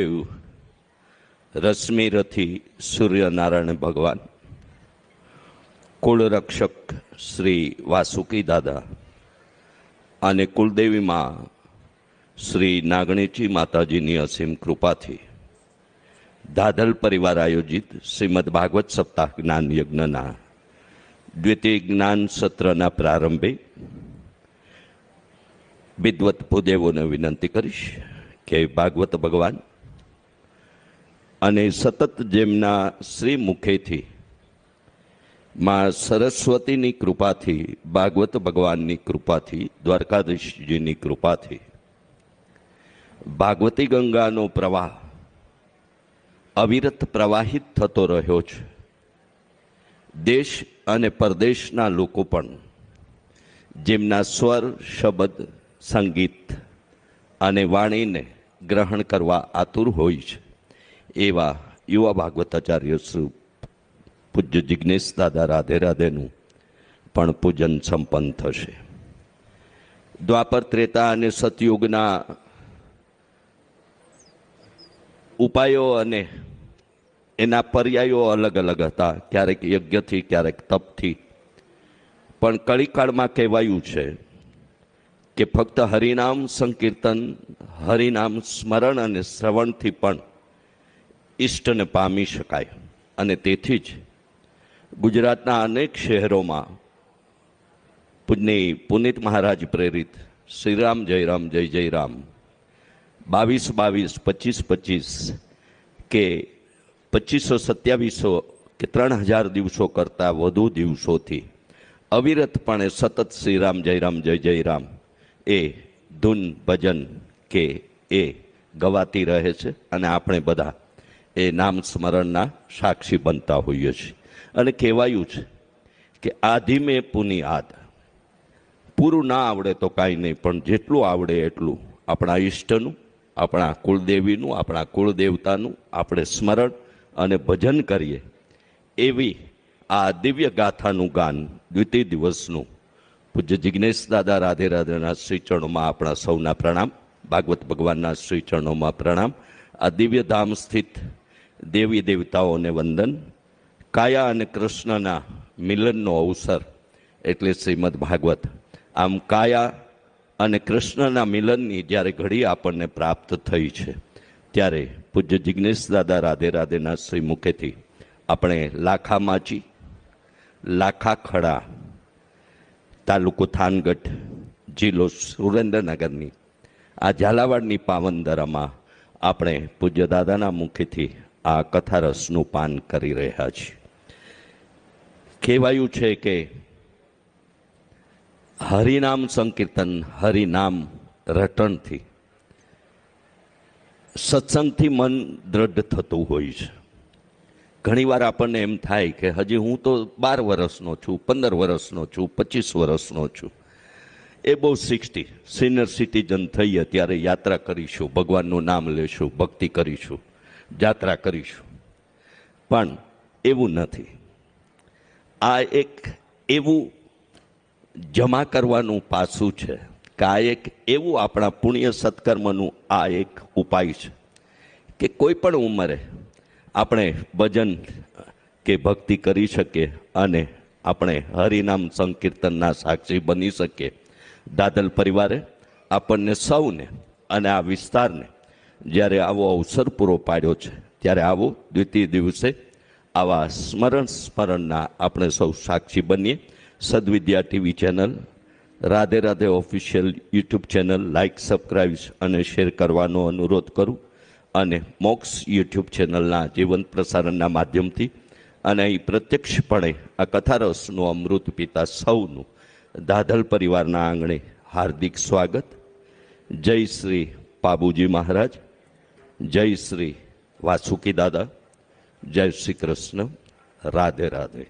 દેવ રશ્મિ રથી સૂર્યનારાયણ ભગવાન. કુળરક્ષક શ્રી વાસુકી દાદા અને કુલદેવીમાં શ્રી નાગણેજી માતાજીની અસીમ કૃપાથી દાદલ પરિવાર આયોજિત શ્રીમદ ભાગવત સપ્તાહ જ્ઞાન યજ્ઞના દ્વિતીય જ્ઞાન સત્રના પ્રારંભે વિદવત ભૂદેવોને વિનંતી કરીશ કે ભાગવત ભગવાન અને સતત જેમના શ્રી મુખેથી માં સરસ્વતીની કૃપાથી, ભાગવત ભગવાનની કૃપાથી, દ્વારકાધીશજીની કૃપાથી, ભાગવતી ગંગાનો પ્રવાહ અવિરત પ્રવાહિત થતો રહ્યો છે. દેશ અને પરદેશના લોકો પણ જેમના સ્વર, શબ્દ, સંગીત અને વાણીને ગ્રહણ કરવા આતુર હોય છે. એવા યુવા ભાગવતાચાર્ય શ્રી પૂજ્ય જિજ્ઞેશ દાદા રાધે રાધેનું પણ પૂજન સંપન્ન થશે. દ્વાપર ત્રેતા અને સતયુગના ઉપાયો અને એના પર્યાયો અલગ અલગ હતા. ક્યારેક યજ્ઞથી, ક્યારેક તપથી. પણ કળીકાળમાં કહેવાયું છે કે ફક્ત હરિનામ સંકીર્તન, હરિનામ સ્મરણ અને શ્રવણથી પણ ઈષ્ટને પામી શકાય. અને તેથી જ ગુજરાતના અનેક શહેરોમાં પૂજની પુનિત મહારાજ પ્રેરિત શ્રીરામ જયરામ જય જયરામ બાવીસ બાવીસ પચીસ પચીસ કે પચીસો સત્યાવીસો કે ત્રણ હજાર દિવસો કરતાં વધુ દિવસોથી અવિરતપણે સતત શ્રીરામ જયરામ જય જયરામ એ ધૂન ભજન કે એ ગવાતી રહે છે. અને આપણે બધા એ નામ સ્મરણના સાક્ષી બનતા હોઈએ છીએ. અને કહેવાયું છે કે આધિ મેં પુની આદ. પૂરું ના આવડે તો કાંઈ નહીં, પણ જેટલું આવડે એટલું. આપણા ઈષ્ટનું, આપણા કુળદેવીનું, આપણા કુળદેવતાનું આપણે સ્મરણ અને ભજન કરીએ. એવી આ દિવ્ય ગાથાનું ગાન દ્વિતીય દિવસનું પૂજ્ય જિજ્ઞેશ દાદા રાધે રાધેના શ્રીચરણોમાં આપણા સૌના પ્રણામ, ભાગવત ભગવાનના શ્રીચરણોમાં પ્રણામ. આ દિવ્ય ધામ સ્થિત દેવી દેવતાઓને વંદન. કાયા અને કૃષ્ણના મિલનનો અવસર એટલે શ્રીમદ ભાગવત. આમ કાયા અને કૃષ્ણના મિલનની જ્યારે ઘડી આપણને પ્રાપ્ત થઈ છે, ત્યારે પૂજ્ય જિજ્ઞેશ દાદા રાધે રાધેના શ્રી મુખેથી આપણે લાખા માચી લાખા ખડા તાલુકો થાનગઢ જિલ્લો સુરેન્દ્રનગરની, આ ઝાલાવાડની પાવનદરામાં આપણે પૂજ્ય દાદાના મુખેથી આ કથારસનું પાન કરી રહ્યા છીએ કહેવાયું છે કે હરિનામ સંકીર્તન હરિનામ રટણથી સત્સંગથી મન દ્રઢ થતું હોય છે. ઘણીવાર આપણને એમ થાય કે હજી હું તો બાર વર્ષનો છું, પંદર વર્ષનો છું, પચીસ વર્ષનો છું. એ બહુ સિક્સટી, સિનિયર સિટીઝન થઈએ ત્યારે યાત્રા કરીશું, ભગવાનનું નામ લેશું, ભક્તિ કરીશું. જાત્રા કરીશું. પણ એવું નથી. આ એક એવું જમા કરવાનું પાસું છે કે આ એક એવું આપણા પુણ્ય સત્કર્મનું આ એક ઉપાય છે કે કોઈ પણ ઉંમરે આપણે ભજન કે ભક્તિ કરી શકીએ અને આપણે હરિનામ સંકીર્તનના સાક્ષી બની શકીએ. દાદલ પરિવારે આપણને સૌને અને આ વિસ્તારને જ્યારે આવો અવસર પૂરો પાડ્યો છે, ત્યારે આવો દ્વિતીય દિવસે આવા સ્મરણ સ્મરણના આપણે સૌ સાક્ષી બનીએ. Sadvidya TV channel, Radhe Radhe official YouTube channel like subscribe અને શેર કરવાનો અનુરોધ કરું અને મોક્સ યુટ્યુબ ચેનલના જીવંત પ્રસારણના માધ્યમથી અને અહીં પ્રત્યક્ષપણે આ કથારસનું અમૃત પિતા સૌનું દાધલ પરિવારના આંગણે હાર્દિક સ્વાગત. જય શ્રી પાબુજી મહારાજ. જય શ્રી વાસુકી દાદા જય શ્રી કૃષ્ણ રાધે રાધે.